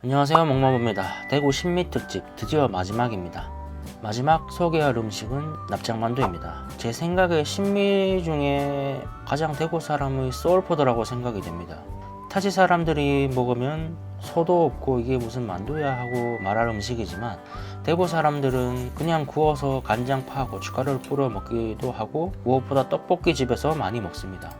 안녕하세요 먹먹입니다. 대구 신미 특집 드디어 마지막입니다. 마지막 소개할 음식은 납작만두입니다. 제 생각에 신미 중에 가장 대구 사람의 소울푸드라고 생각이 됩니다. 타지 사람들이 먹으면 소도 없고 이게 무슨 만두야 하고 말할 음식이지만 대구 사람들은 그냥 구워서 간장 파 고춧가루를 뿌려 먹기도 하고 무엇보다 떡볶이 집에서 많이 먹습니다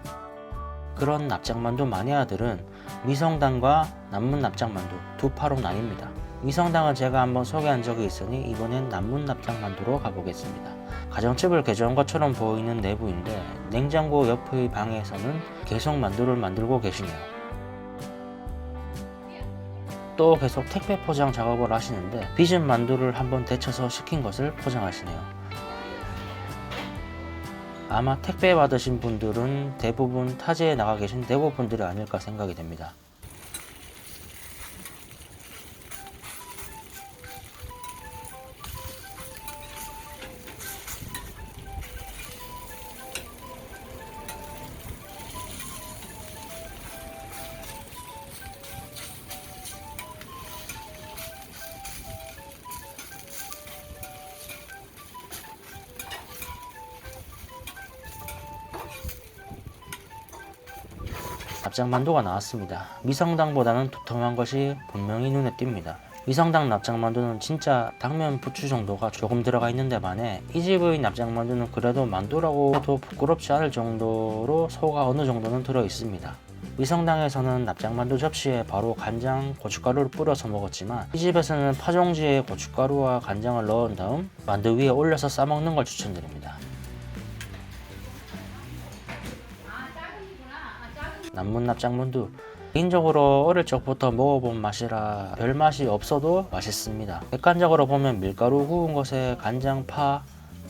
그런 납작만두 마니아들은 미성당과 남문 납작만두 두 파로 나뉩니다. 미성당은 제가 한번 소개한 적이 있으니 이번엔 남문 납작만두로 가보겠습니다. 가정집을 개조한 것처럼 보이는 내부인데 냉장고 옆의 방에서는 계속 만두를 만들고 계시네요. 또 계속 택배 포장 작업을 하시는데 빚은 만두를 한번 데쳐서 시킨 것을 포장하시네요. 아마 택배 받으신 분들은 대부분 타지에 나가 계신 대구 분들이 아닐까 생각이 됩니다. 납작만두가 나왔습니다. 미성당보다는 두툼한 것이 분명히 눈에 띕니다. 미성당 납작만두는 진짜 당면 부추 정도가 조금 들어가 있는데 반해 이 집의 납작만두는 그래도 만두라고 해도 부끄럽지 않을 정도로 소가 어느 정도는 들어 있습니다. 미성당에서는 납작만두 접시에 바로 간장, 고춧가루를 뿌려서 먹었지만 이 집에서는 파종지에 고춧가루와 간장을 넣은 다음 만두 위에 올려서 싸먹는 걸 추천드립니다. 남문 납작만두 개인적으로 어릴 적부터 먹어본 맛이라 별 맛이 없어도 맛있습니다. 객관적으로 보면 밀가루 구운 것에 간장, 파,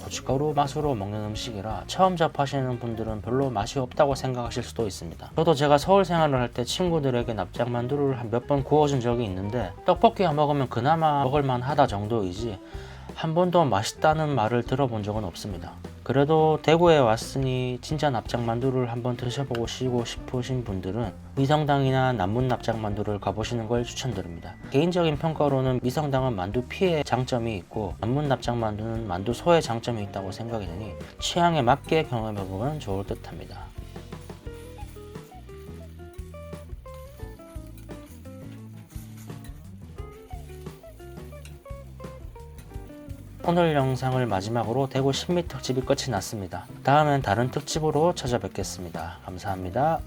고춧가루 맛으로 먹는 음식이라 처음 접하시는 분들은 별로 맛이 없다고 생각하실 수도 있습니다. 저도 제가 서울 생활을 할 때 친구들에게 납작만두를 한 몇 번 구워준 적이 있는데 떡볶이와 먹으면 그나마 먹을만 하다 정도이지 한 번도 맛있다는 말을 들어본 적은 없습니다. 그래도 대구에 왔으니 진짜 납작만두를 한번 드셔보고 싶으신 분들은 미성당이나 남문 납작만두를 가보시는 걸 추천드립니다. 개인적인 평가로는 미성당은 만두 피의 장점이 있고 남문 납작만두는 만두 소의 장점이 있다고 생각이 되니 취향에 맞게 경험해보면 좋을 듯합니다. 오늘 영상을 마지막으로 대구 신미 특집이 끝이 났습니다. 다음엔 다른 특집으로 찾아뵙겠습니다. 감사합니다.